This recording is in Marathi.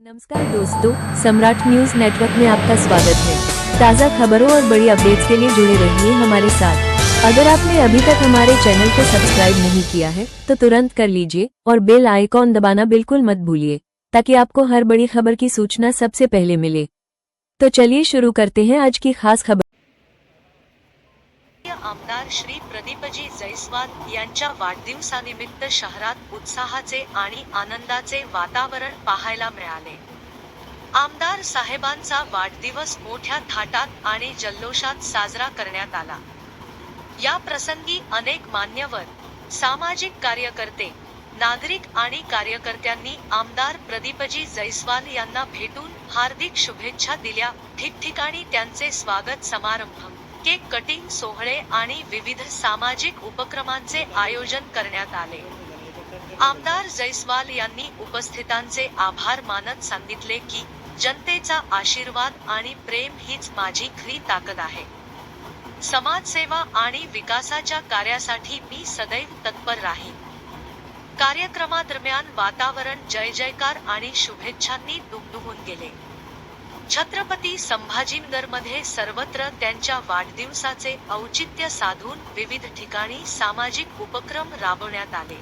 नमस्कार दोस्तों, सम्राट न्यूज़ नेटवर्क में आपका स्वागत है। ताज़ा खबरों और बड़ी अपडेट्स के लिए जुड़े रहिए हमारे साथ। अगर आपने अभी तक हमारे चैनल को सब्सक्राइब नहीं किया है तो तुरंत कर लीजिए और बेल आइकॉन दबाना बिल्कुल मत भूलिए, ताकि आपको हर बड़ी खबर की सूचना सबसे पहले मिले। तो चलिए शुरू करते हैं आज की खास खबर। आमदार श्री प्रदीपजी जैस्वाल यांच्या वाढदिवसानिमित्त शहरात उत्साहाचे आणि आनंदाचे वातावरण पाहायला मिळाले. आमदार साहेबांचा वाढदिवस मोठ्या थाटात आणि जल्लोषात साजरा करण्यात आला. या प्रसंगी अनेक मान्यवर सामाजिक कार्यकर्ते नागरिक आणि कार्यकर्त्यांनी आमदार प्रदीपजी जैस्वाल यांना भेटून हार्दिक शुभेच्छा दिल्या. ठिकठिकाणी त्यांचे स्वागत समारंभ केक कटिंग सोहळे आणि विविध सामाजिक उपक्रमांचे आयोजन करण्यात आले. आमदार जैस्वाल यांनी उपस्थितांचे आभार मानत सांगितले की जनतेचा आशीर्वाद आणि प्रेम हीच माझी खरी ताकद आहे. समाजसेवा आणि विकासाच्या कार्यासाठी मी सदैव तत्पर राहीन. कार्यक्रमादरम्यान वातावरण जय जयकार आणि शुभेच्छांनी दुमदुमून गेले. छत्रपती संभाजीनगरमध्ये सर्वत्र त्यांच्या वाढदिवसाचे औचित्य साधून विविध ठिकाणी सामाजिक उपक्रम राबवण्यात आले.